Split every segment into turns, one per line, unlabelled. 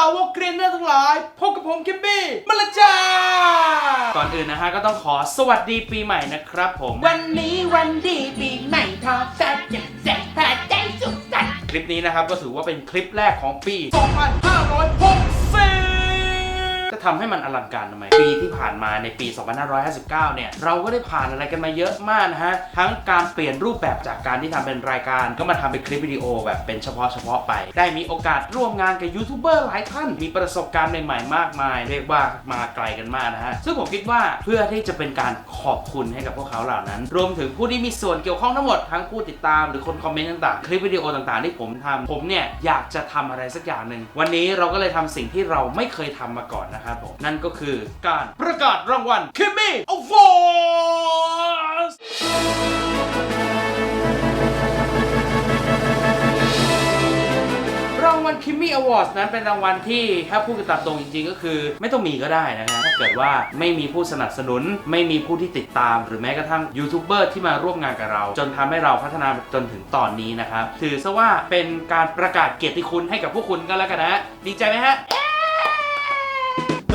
าวกเกรียนเนอร์ทั้งหลาย พบกับผมคิมบี้มาและจ้า ก่อนอื่นนะฮะก็ต้องขอสวัสดีปีใหม่นะครับผม
วันนี้วันดีปีใหม่ทอดแซ่บเจ็บแซ่บพาใจสุขสันต์
คลิปนี้นะครับก็ถือว่าเป็นคลิปแรกของปี 2560ก็ ทำให้มันอลังการทำไม ปีที่ผ่านมาในปี 2559 เนี่ย เราก็ได้ผ่านอะไรกันมาเยอะมากนะฮะ ทั้งการเปลี่ยนรูปแบบจากการที่ทำเป็นรายการ ก็มาทำเป็นคลิปวิดีโอแบบเป็นเฉพาะเฉพาะไป ได้มีโอกาสร่วมงานกับยูทูบเบอร์หลายท่าน มีประสบการณ์ใหม่ๆ มากมาย เรียกว่ามาไกลกันมากนะฮะ ซึ่งผมคิดว่าเพื่อที่จะเป็นการขอบคุณให้กับพวกเขาเหล่านั้น รวมถึงผู้ที่มีส่วนเกี่ยวข้องทั้งหมด ทั้งผู้ติดตามหรือคนคอมเมนต์ต่างๆ คลิปวิดีโอต่างๆ ที่ผมทำผมเนี่ยอยากจะทำอะไรสักอย่างหนึ่งวันนี้เราก็เลยทำสิ่งที่เราไม่เคยทำมาก่อนนะครับผม นั่นก็คือการประกาศรางวัล Kimmy Awards รางวัล Kimmy Awards นั้นเป็นรางวัลที่ถ้าพูดกันตามตรงจริงๆ ก็คือ ไม่ต้องมีก็ได้นะฮะถ้าเกิดว่าไม่มีผู้สนับสนุน ไม่มีผู้ที่ติดตาม หรือแม้กระทั่งยูทูบเบอร์ที่มาร่วมงานกับเรา จนทำให้เราพัฒนาจนถึงตอนนี้นะครับ ถือซะว่าเป็นการประกาศเกียรติคุณให้กับพวกคุณก็แล้วกันนะ ดีใจไหมฮะ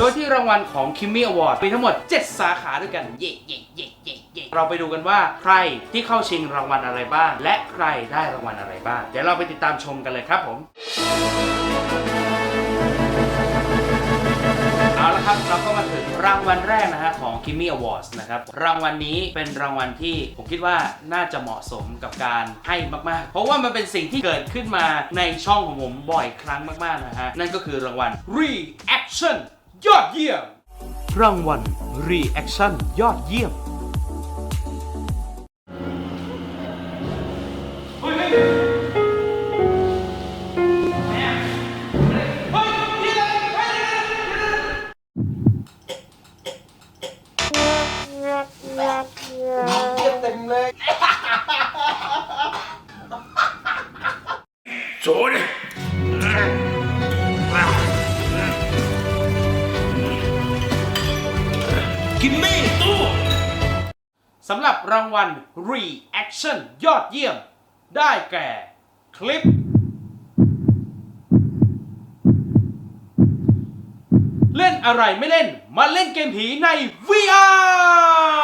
ดยที่รางวัลของ Kimmy Award มีทั้งหมด 7 สาขาด้วยกันเย่เย่เย่เย่เย่เราไปดูกันว่าใครที่เข้าชิงรางวัลอะไรบ้าง และใครได้รางวัลอะไรบ้าง เดี๋ยวเราไปติดตามชมกันเลยครับผมเอาละครับเราก็มาถึงรางวัลแรกนะฮะของ Kimmy Awards นะครับ รางวัลนี้เป็นรางวัลที่ผมคิดว่าน่าจะเหมาะสมกับการให้มาก ๆ เพราะว่ามันเป็นสิ่งที่เกิดขึ้นมาในช่องของผมบ่อยครั้งมาก ๆ นะฮะ นั่นก็คือรางวัล Reaction ยอดเยี่ยม รางวัล Reaction ยอดเยี่ยม สำหรับรางวัล Reaction ยอดเยี่ยม ได้แก่ คลิป เล่นอะไรไม่เล่น มาเล่นเกมผีใน VR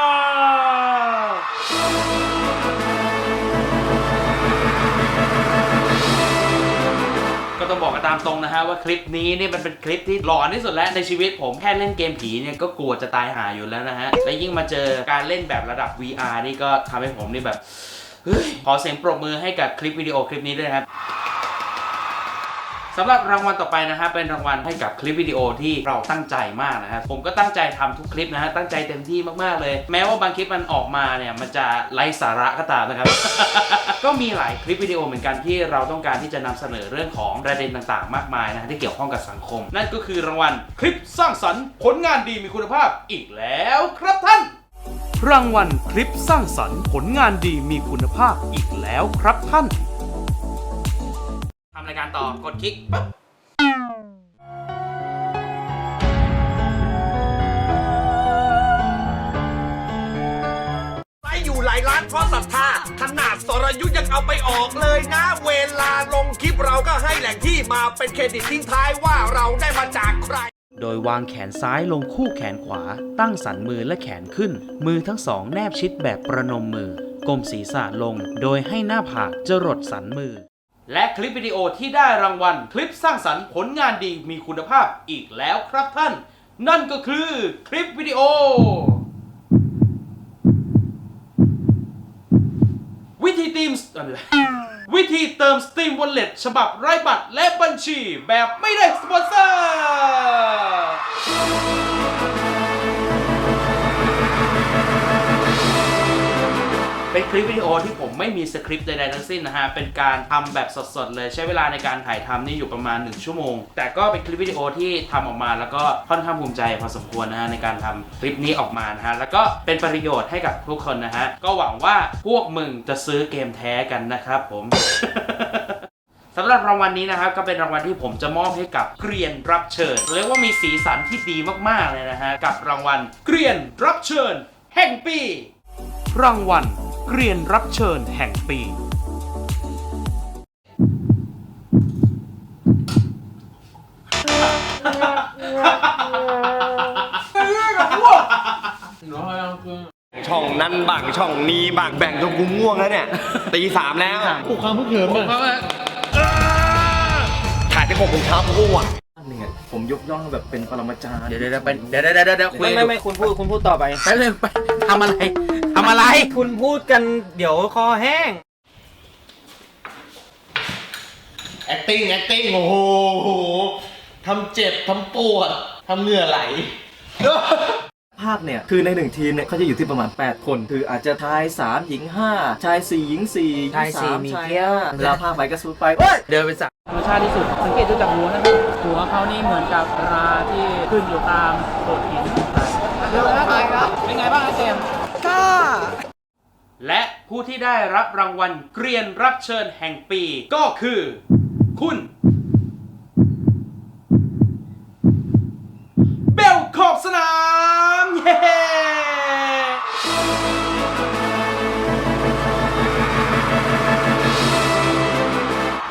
ตามตรงนะฮะว่าคลิปนี้นี่มันเป็นคลิปที่หลอนที่สุดแล้วในชีวิตผมแค่เล่นเกมผีเนี่ยก็กลัวจะตายหาอยู่แล้วนะฮะและยิ่งมาเจอการเล่นแบบระดับ VR นี่ก็ทำให้ผมนี่แบบเฮ้ยขอเสียงปรบมือให้กับคลิปวิดีโอคลิปนี้ด้วยนะครับ สำหรับรางวัลต่อไปนะฮะเป็นรางวัลให้กับคลิปวิดีโอที่เราตั้งใจมากนะฮะผมก็ตั้งใจทำทุกคลิปนะฮะตั้งใจเต็มที่มากๆเลย แม้ว่าบางคลิปมันออกมาเนี่ยมันจะไร้สาระก็ตามนะครับ ก็มีหลายคลิปวิดีโอเหมือนกันที่เราต้องการที่จะนำเสนอเรื่องของประเด็นต่างๆ มากมายนะที่เกี่ยวข้องกับสังคม นั่นก็คือรางวัลคลิปสร้างสรรค์ผลงานดีมีคุณภาพอีกแล้วครับท่าน รางวัลคลิปสร้างสรรค์ผลงานดีมีคุณภาพอีกแล้วครับท่าน รายการต่อกดคลิกปั๊บ
ไลฟ์อยู่หลายล้านเพราะศรัทธาขนาดสรยุทธยังเอาไปออกเลยนะ เวลาลงคลิปเราก็ให้แหล่งที่มาเป็นเครดิตทิ้งท้ายว่าเราได้มาจากใคร
โดยวางแขนซ้ายลงคู่แขนขวา ตั้งสันมือและแขนขึ้น มือทั้งสองแนบชิดแบบประนมมือก้มศีรษะลง โดยให้หน้าผากจรดสันมือ และคลิปวิดีโอที่ได้รางวัลคลิปสร้างสรรค์ผลงานดีมีคุณภาพอีกแล้วครับท่าน นั่นก็คือคลิปวิดีโอ วิธีทีมวิธีเติม Steam Wallet ฉบับไร้บัตรและบัญชีแบบไม่ได้สปอนเซอร์ เป็นคลิปวิดีโอที่ผมไม่มีสคริปต์ใดๆทั้งสิ้นนะฮะ เป็นการทำแบบสดๆเลยใช้เวลาในการถ่ายทำนี่อยู่ประมาณ 1 ชั่วโมง แต่ก็เป็นคลิปวิดีโอที่ทำออกมาแล้วก็ค่อนข้างภูมิใจพอสมควรนะฮะในการทำคลิปนี้ออกมานะฮะ แล้วก็เป็นประโยชน์ให้กับทุกคนนะฮะ ก็หวังว่าพวกมึงจะซื้อเกมแท้กันนะครับผมสำหรับรางวัลนี้นะครับก็เป็นรางวัลที่ผมจะมอบให้กับเกรียนรับเชิญเรียกว่ามีสีสันที่ดีมากๆเลยนะฮะกับรางวัลเกรียนรับเชิญ แห่งปี รางวัล เกรียนรับเชิญแห่งปี
เช่
องนั้นบ้างช่องนี้บ้างแบ่งจนกูง่วงแล้วเนี่ย ตีสามแล้ว
ปลุกความพึกเหิมอะ
ถ่ายไปหกโมงเช้ากูง่วง
เนี่ยผมยกย่องแบบเป็นปรมาจารย์
เดี๋ยวเดี๋ยวเป็นเดี๋ยวเดี๋ยวเดี๋ยวเดี๋ยวคุย
ไม่ไม่ไม่คุณพูดคุณพูดต่อไป
ไปเลยไปทำอะไร ทำอะไร
คุณพูดกันเดี๋ยวคอแห้ง
acting acting โอ้โหทำเจ็บ ทำปวด ทำเหงื่อไหล
ภาพเนี่ย คือในหนึ่งทีมเนี่ยเขาจะอยู่ที่ประมาณ 8 คน คืออาจจะชาย 3 หญิง 5 ชาย 4 หญิง4
ชายสี่มีเกี้ยว
เวลาภาพไปก็สูดไปเอ้ย
เดินไปสัก
ธรรมชาติที่สุด สังเกตดูจากหัวนะครับหัวเขานี่เหมือนกับราที่ขึ้นอยู่ตามโขดหินเร็วแล้วครับเป็นไงบ้างครับเจมส์
และผู้ที่ได้รับรางวัลเกรียนรับเชิญแห่งปีก็คือ คุณ เบลขอบสนาม เย้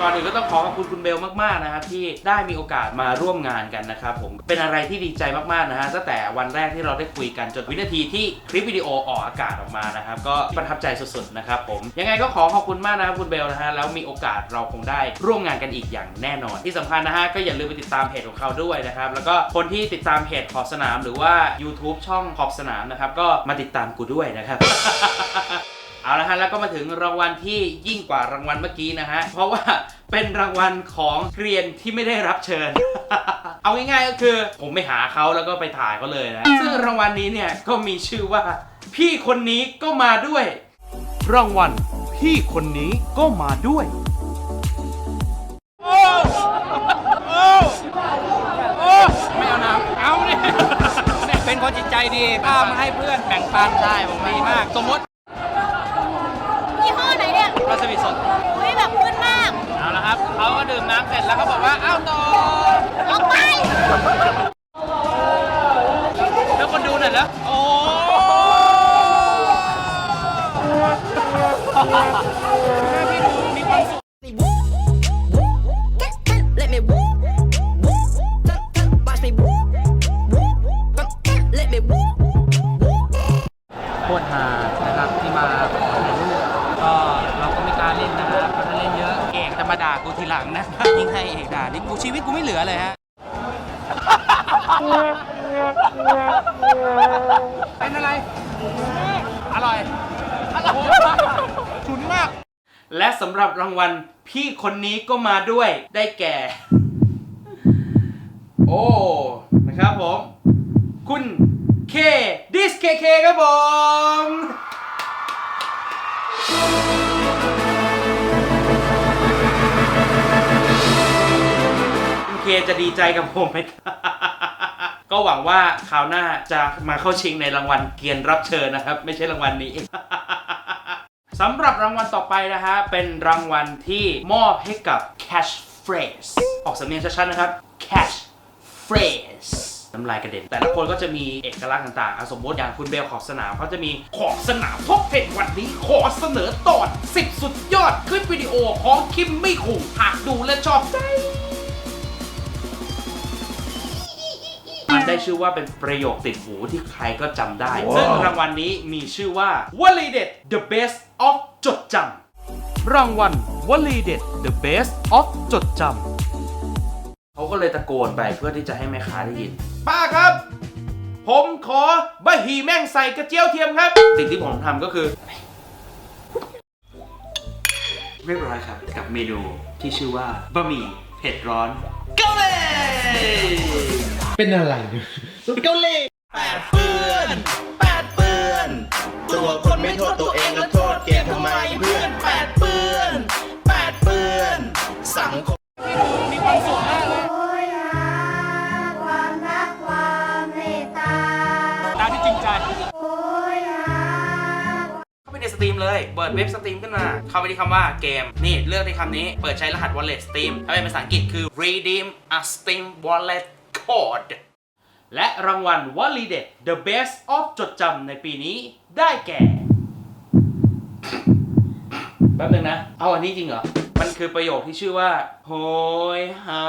ก่อนอื่นก็ต้องขอขอบคุณคุณเบลมากๆนะครับที่ได้มีโอกาสมาร่วมงานกันนะครับผมเป็นอะไรที่ดีใจมากๆนะฮะตั้งแต่วันแรกที่เราได้คุยกันจนวินาทีที่คลิปวิดีโอออกอากาศออกมานะครับก็ประทับใจสุดๆนะครับผมยังไงก็ขอขอบคุณมากนะครับคุณเบลนะฮะแล้วมีโอกาสเราคงได้ร่วมงานกันอีกอย่างแน่นอน ที่สำคัญนะฮะก็อย่าลืมไปติดตามเพจของเขาด้วยนะครับแล้วก็คนที่ติดตามเพจขอบสนาม หรือว่า YouTube ช่องขอบสนามนะครับก็มาติดตามกูด้วยนะครับ เอาละฮะแล้วก็มาถึงรางวัลที่ยิ่งกว่ารางวัลเมื่อกี้นะฮะ เพราะว่าเป็นรางวัลของเกรียนที่ไม่ได้รับเชิญ เอาง่ายๆก็คือ ผมไปหาเขาแล้วก็ไปถ่ายเขาเลยนะ ซึ่งรางวัลนี้เนี่ยก็มีชื่อว่า พี่คนนี้ก็มาด้วย รางวัลพี่คนนี้ก็มาด้วย
ไม่เอาน้ำเอาเนี่ย เป็นคนจิตใจดีป้ามาให้เพื่อนแบ่งปันได้ผมดีมาก สมมติ
ยี่ห้อไหนเนี่ย
วาซาบิสด
อุ้ยแบบขึ้นมาก
เอาละครับเขาก็ดื่มน้ำเสร็จ แล้วก็บอกว่าอ้าวต่อ ชีวิตกูไม่เหลือเลยฮะ เป็นอะไร อร่อย อร่อยฉุนมาก
และสำหรับรางวัลพี่คนนี้ก็มาด้วยได้แก่ โอ้ นะครับผม คุณเคดิสเคเคครับผม เคจะดีใจกับผมไหม ก็หวังว่าคราวหน้าจะมาเข้าชิงในรางวัลเกียรติรับเชิญนะครับ ไม่ใช่รางวัลนี้ สำหรับรางวัลต่อไปนะฮะ เป็นรางวัลที่มอบให้กับ Cash Phrase ออกสำเนียงชัดๆนะครับ Cash Phrase น้ำลายกระเด็น แต่ละคนก็จะมีเอกลักษณ์ต่างๆ สมมติอย่างคุณเบลขอบสนามเขาจะมีขอบสนามท็อปเทนวันนี้ ขอเสนอตอน 10 สุดยอดคลิปวิดีโอของคิมมี่คุงหากดูและชอบใจ ได้ชื่อว่าเป็นประโยคติดหูที่ใครก็จำได้ ซึ่งรางวัลนี้มีชื่อว่าวลีเด็ด The Best of จดจำรางวัลวลีเด็ด The Best of จดจำเขาก็เลยตะโกนไปเพื่อที่จะให้แม่ค้าได้ยิน ป้าครับ ผมขอบะหมี่แม่งใส่กระเจียวเทียมครับ สิ่งที่ผมทำก็คือ เรียบร้อยครับ กับเมนูที่ชื่อว่าบะหมี่เผ็ดร้อนเกาหลี
เป็นอะไรเกาหลี
ตัวคนไม่โทษตัวเองแล้วโทษเกมทำไมเพื่อนแปดเปื้อนแปดเปื้อนสังคม
ความรักความเมตตา
ตามที่จริงใจ
เข้าไปในสตรีมเลย เปิดเว็บสตรีมขึ้นมา เข้าไปที่คำว่าเกม นี่เลือกในคำนี้ เปิดใช้รหัส wallet Steam ถ้าเป็นภาษาอังกฤษคือ redeem a Steam wallet Award และรางวัลวลีเด็ด The Best of จดจำในปีนี้ได้แก่ แป๊บนึงนะ เอาอันนี้จริงเหรอ มันคือประโยคที่ชื่อว่า โหยหา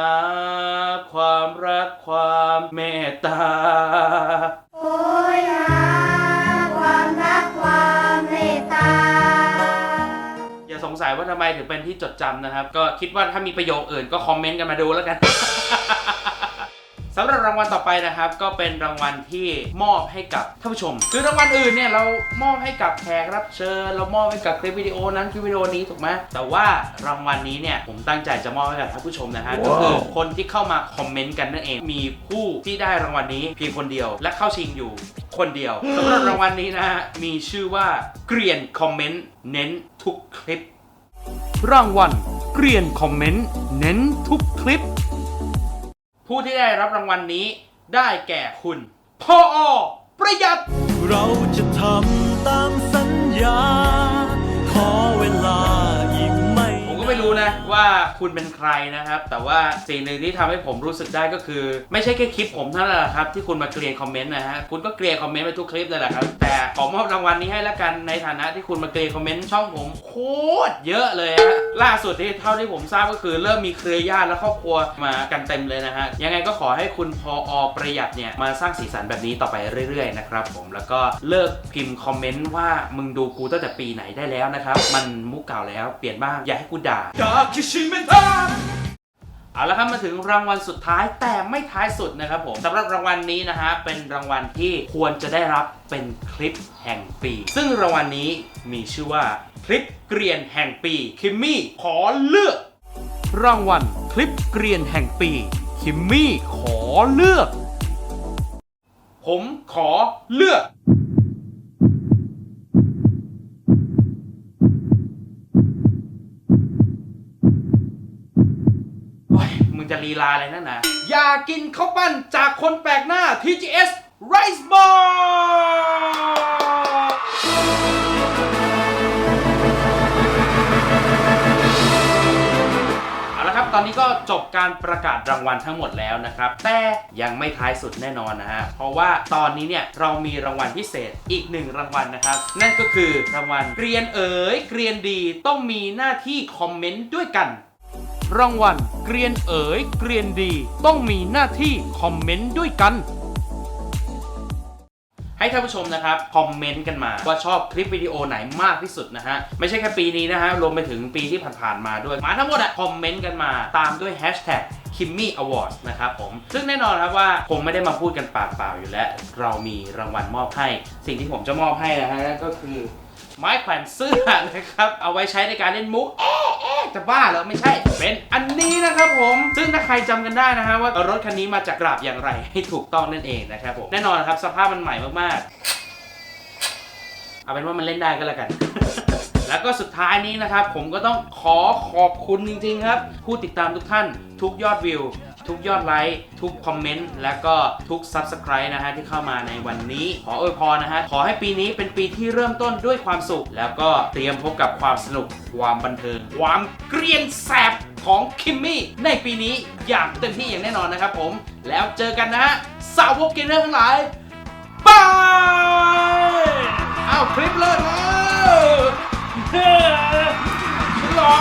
ความรักความเมตตาโ
หยหาความรักความเมตตา
อย่าสงสัยว่าทำไมถึงเป็นที่จดจำนะครับ ก็คิดว่าถ้ามีประโยคอื่นก็คอมเมนต์กันมาดูแล้วกัน สำหรับรางวัลต่อไปนะครับ ก็เป็นรางวัลที่มอบให้กับท่านผู้ชม คือรางวัลอื่นเนี่ยเรามอบให้กับแขกรับเชิญเรามอบให้กับคลิปวิดีโอนั้นคลิปวิดีโอนี้ถูกไหมแต่ว่ารางวัลนี้เนี่ยผมตั้งใจจะมอบให้กับท่านผู้ชมนะฮะก็คือคนที่เข้ามาคอมเมนต์กันนั่นเองมีผู้ที่ได้รางวัลนี้เพียงคนเดียว และเข้าชิงอยู่คนเดียวสำหรับรางวัลนี้นะฮะมีชื่อว่าเกรียนคอมเมนต์เน้นทุกคลิป รางวัลเกรียนคอมเมนต์เน้นทุกคลิป ผู้ที่ได้รับรางวัลนี้ได้แก่คุณพ่ออประหยัด
เราจะทำตามสัญญา
นะว่าคุณเป็นใครนะครับ แต่ว่าสิ่งหนึ่งที่ทำให้ผมรู้สึกได้ก็คือ ไม่ใช่แค่คลิปผมเท่านั้นแหละครับที่คุณมาเกลียนคอมเมนต์นะฮะคุณก็เกลียนคอมเมนต์ไปทุกคลิปเลยแหละครับแต่ขอมอบรางวัลนี้ให้ละกันในฐานะที่คุณมาเกลียนคอมเมนต์ช่องผมโคตรเยอะเลยฮะล่าสุดที่เท่าที่ผมทราบก็คือเริ่มมีเครือญาติและครอบครัวมากันเต็มเลยนะฮะยังไงก็ขอให้คุณพออประหยัดเนี่ยมาสร้างสีสันแบบนี้ต่อไปเรื่อยๆนะครับผมแล้วก็เลิกพิมพ์คอมเมนต์ว่ามึงดูกูตั้งแต่ปีไหนได้แล้วนะครับมันมุกเก่าแล้วเปลี่ยนบ้างอย่าให้กูด่าเอาละครับมาถึงรางวัลสุดท้ายแต่ไม่ท้ายสุดนะครับผมสำหรับรางวัลนี้นะฮะเป็นรางวัลที่ควรจะได้รับเป็นคลิปแห่งปี ซึ่งรางวัลนี้มีชื่อว่าคลิปเกรียนแห่งปีคิมมี่ขอเลือก รางวัลคลิปเกรียนแห่งปีคิมมี่ขอเลือก ผมขอเลือก โอ้ยมึงจะ ลีลาอะไรนั่นนะอย่ากินข้าวปั้นจากคนแปลกหน้า TGS Rice Ball เอาละครับ ตอนนี้ก็จบการประกาศรางวัลทั้งหมดแล้วนะครับ แต่ยังไม่ท้ายสุดแน่นอนนะฮะ เพราะว่าตอนนี้เนี่ยเรามีรางวัลพิเศษอีกหนึ่งรางวัลนะครับ นั่นก็คือรางวัลเกรียนเอ๋ยเกรียนดีต้องมีหน้าที่คอมเมนต์ด้วยกัน รางวัลเกรียนเอ๋ยเกรียนดี ต้องมีหน้าที่คอมเมนต์ด้วยกัน ให้ท่านผู้ชมนะครับ คอมเมนต์กันมา ว่าชอบคลิปวิดีโอไหนมากที่สุดนะฮะ ไม่ใช่แค่ปีนี้นะฮะ รวมไปถึงปีที่ผ่านๆมาด้วย มาทั้งหมดอะคอมเมนต์กันมาตามด้วยแฮชแท็ก Kimmy Awards นะครับผม ซึ่งแน่นอนครับว่าคงไม่ได้มาพูดกันปากเปล่าอยู่แล้ว เรามีรางวัลมอบให้ สิ่งที่ผมจะมอบให้นะฮะก็คือ ไม้แขวนเสื้อนะครับ เอาไว้ใช้ในการเล่นมุกเอ๊ะจะบ้าเหรอไม่ใช่ เป็นอันนี้นะครับผม ซึ่งถ้าใครจำกันได้นะฮะว่ารถคันนี้มาจากกราบอย่างไรให้ถูกต้องนั่นเองนะครับผม แน่นอนครับสภาพมันใหม่มากๆ เอาเป็นว่ามันเล่นได้ก็แล้วกันแล้วก็สุดท้ายนี้นะครับ ผมก็ต้องขอขอบคุณจริง ๆ ครับ ผู้ติดตามทุกท่านทุกยอดวิว ทุกยอดไลค์ทุกคอมเมนต์และก็ทุก Subscribe นะฮะที่เข้ามาในวันนี้ ขออวยพรนะฮะขอให้ปีนี้เป็นปีที่เริ่มต้นด้วยความสุข แล้วก็เตรียมพบกับความสนุกความบันเทิงความเกรียนแสบของคิมมี่ในปีนี้อย่างเต็มที่อย่างแน่นอนนะครับผม แล้วเจอกันนะฮะสาวกเกมเนอร์ทั้งหลายบายอ้าวคลิปเลิกแล้วฉลอ